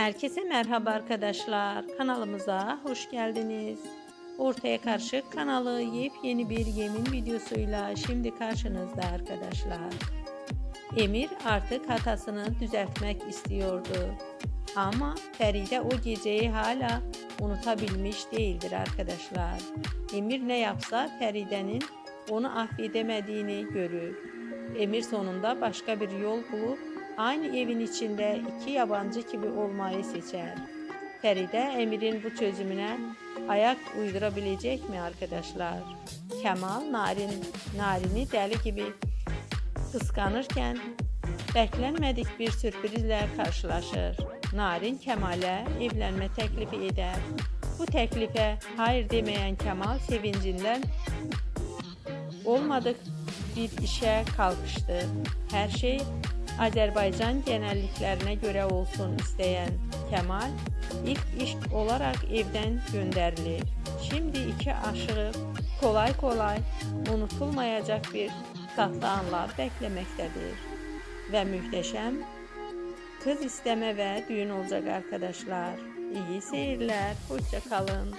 Herkese merhaba arkadaşlar. Kanalımıza hoş geldiniz. Ortaya Karışık kanalı yepyeni bir yemin videosuyla şimdi karşınızda arkadaşlar. Emir artık hatasını düzeltmek istiyordu. Ama Feride o geceyi hala unutabilmiş değildir arkadaşlar. Emir ne yapsa Feride'nin onu affedemediğini görür. Emir sonunda başka bir yol bulup aynı evin içinde iki yabancı gibi olmayı seçer. Feride Emir'in bu çözümüne ayak uydurabilecek mi arkadaşlar? Kemal Narin, Narin'i deli gibi kıskanırken beklenmedik bir sürprizle karşılaşır. Narin Kemal'e evlenme teklifi eder. Bu teklife hayır demeyen Kemal sevincinden olmadık bir işe kalkıştı. Her şey Azerbaycan genelliklerine göre olsun isteyen Kemal ilk iş olarak evden gönderilir. Şimdi iki aşığı kolay kolay unutulmayacak bir tatlı anlar beklemektedir. Ve muhteşem kız isteme ve düğün olacak arkadaşlar. İyi seyirler, hoşça kalın.